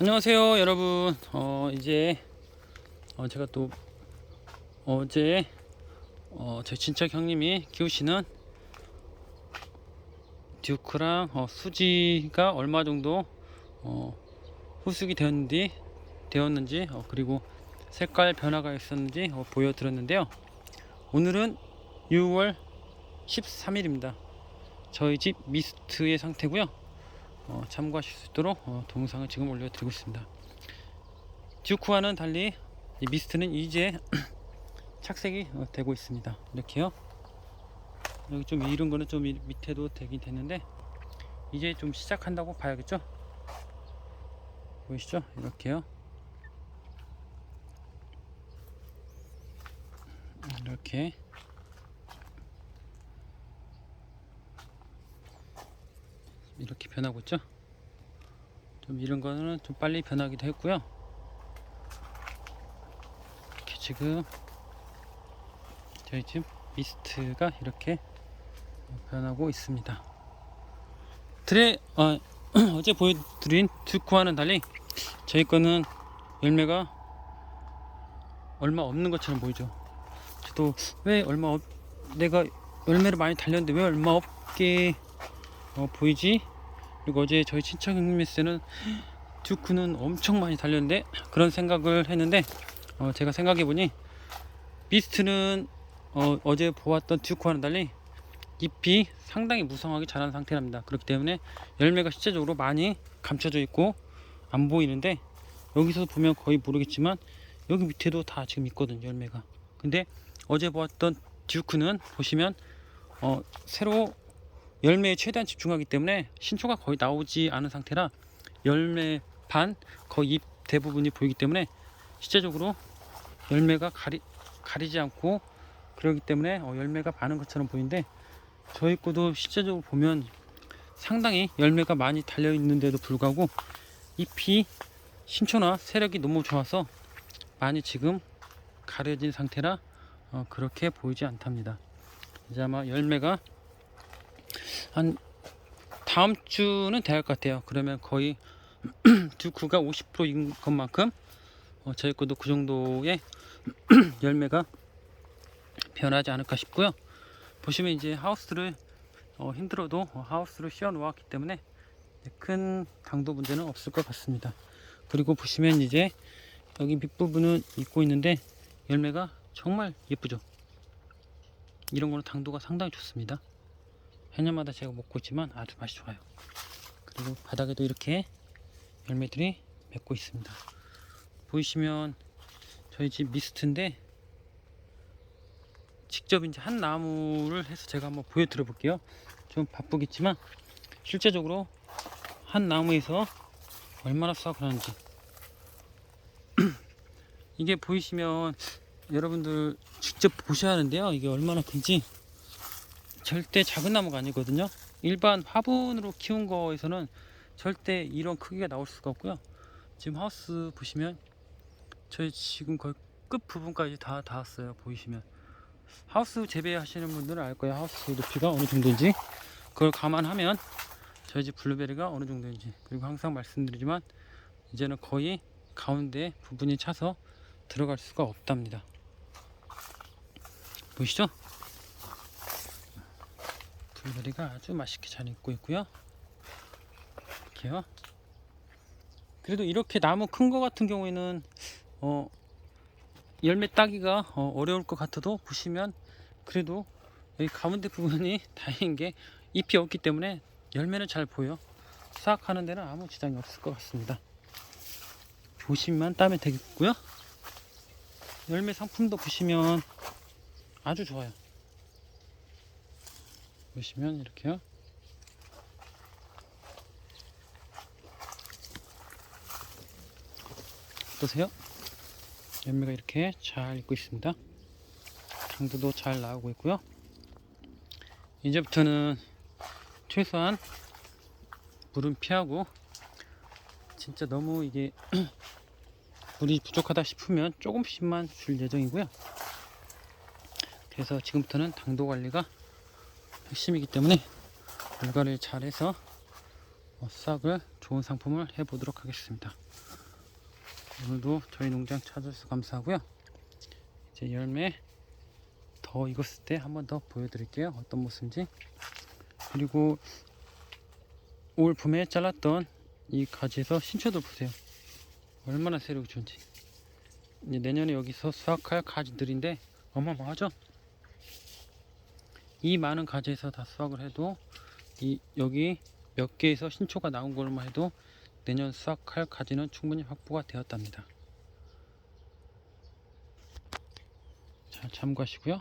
안녕하세요 여러분. 어 이제 어 제가 또 어제 어 제 친척 형님이 키우시는 듀크랑 어 수지가 얼마 정도 어 후숙이 되었는지 되었는지 어 그리고 색깔 변화가 있었는지 어 보여드렸는데요. 오늘은 6월 13일입니다. 저희 집 미스트의 상태고요 어, 참고하실 수 있도록 어, 동영상을 지금 올려드리고 있습니다. 듀크와는 달리 이 미스트는 이제 착색이 어, 되고 있습니다. 이렇게요. 여기 좀 이른 거는 좀 이- 밑에도 되긴 됐는데 이제 좀 시작한다고 봐야겠죠? 보이시죠? 이렇게요. 이렇게 이렇게 변하고 있죠. 좀 이런 거는 좀 빨리 변하기도 했고요. 이렇게 지금 저희 집 미스트가 이렇게 변하고 있습니다. 드레 어, 어제 보여드린 듀크와는 달리 저희 거는 열매가 얼마 없는 것처럼 보이죠. 저도 왜 얼마 없 내가 열매를 많이 달렸는데 왜 얼마 없게 어, 보이지? 그리고 어제 저희 친척 형님께서는 듀크는 엄청 많이 달렸는데 그런 생각을 했는데 어, 제가 생각해 보니 비스트는 어, 어제 보았던 듀크와는 달리 잎이 상당히 무성하게 자란 상태랍니다. 그렇기 때문에 열매가 실제적으로 많이 감춰져 있고 안 보이는데 여기서 보면 거의 모르겠지만 여기 밑에도 다 지금 있거든요 열매가. 근데 어제 보았던 듀크는 보시면 어, 새로 열매에 최대한 집중하기 때문에 신초가 거의 나오지 않은 상태라 열매 반 거의 잎 대부분이 보이기 때문에 실제적으로 열매가 가리, 가리지 않고 그러기 때문에 어, 열매가 많은 것처럼 보이는데 저희 거도 실제적으로 보면 상당히 열매가 많이 달려 있는데도 불구하고 잎이 신초나 세력이 너무 좋아서 많이 지금 가려진 상태라 어, 그렇게 보이지 않답니다. 이제 아마 열매가 한 다음 주는 될 것 같아요. 그러면 거의 듀크가 50%인 것만큼 어, 저희 것도 그 정도의 열매가 변하지 않을까 싶고요. 보시면 이제 하우스를 어, 힘들어도 어, 하우스를 씌워 놓았기 때문에 큰 당도 문제는 없을 것 같습니다. 그리고 보시면 이제 여기 밑부분은 있고 있는데 열매가 정말 예쁘죠. 이런 거는 당도가 상당히 좋습니다. 해년마다 제가 먹고 있지만 아주 맛이 좋아요. 그리고 바닥에도 이렇게 열매들이 맺고 있습니다. 보이시면 저희 집 미스트인데 직접 이제 한 나무를 해서 제가 한번 보여드려 볼게요. 좀 바쁘겠지만 실제적으로 한 나무에서 얼마나 수확을 하는지 이게 보이시면 여러분들 직접 보셔야 하는데요. 이게 얼마나 큰지 절대 작은 나무가 아니거든요. 일반 화분으로 키운 거에서는 절대 이런 크기가 나올 수가 없고요. 지금 하우스 보시면 저희 지금 거의 끝 부분까지 다 닿았어요. 보이시면 하우스 재배하시는 분들은 알 거예요. 하우스 높이가 어느 정도인지 그걸 감안하면 저희 집 블루베리가 어느 정도인지 그리고 항상 말씀드리지만 이제는 거의 가운데 부분이 차서 들어갈 수가 없답니다. 보이시죠? 블루베리가 아주 맛있게 잘 익고 있고요. 이렇게요. 그래도 이렇게 나무 큰 거 같은 경우에는 어 열매 따기가 어, 어려울 것 같아도 보시면 그래도 여기 가운데 부분이 다행인 게 잎이 없기 때문에 열매는 잘 보여. 수확하는 데는 아무 지장이 없을 것 같습니다. 조심만 따면 되겠고요. 열매 상품도 보시면 아주 좋아요. 보시면 이렇게요. 어떠세요? 열매가 이렇게 잘 익고 있습니다. 당도도 잘 나오고 있고요. 이제부터는 최소한 물은 피하고 진짜 너무 이게 물이 부족하다 싶으면 조금씩만 줄 예정이고요. 그래서 지금부터는 당도 관리가 핵심이기 때문에 물갈이를 잘해서 어, 수확을 좋은 상품을 해보도록 하겠습니다. 오늘도 저희 농장 찾아주셔서 감사하고요. 이제 열매 더 익었을 때 한 번 더 보여드릴게요. 어떤 모습인지. 그리고 올 봄에 잘랐던 이 가지에서 신초도 보세요. 얼마나 세력이 좋은지. 이제 내년에 여기서 수확할 가지들인데 어마어마하죠? 이 많은 가지에서 다 수확을 해도 이 여기 몇 개에서 신초가 나온 걸만 해도 내년 수확할 가지는 충분히 확보가 되었답니다. 잘 참고하시고요.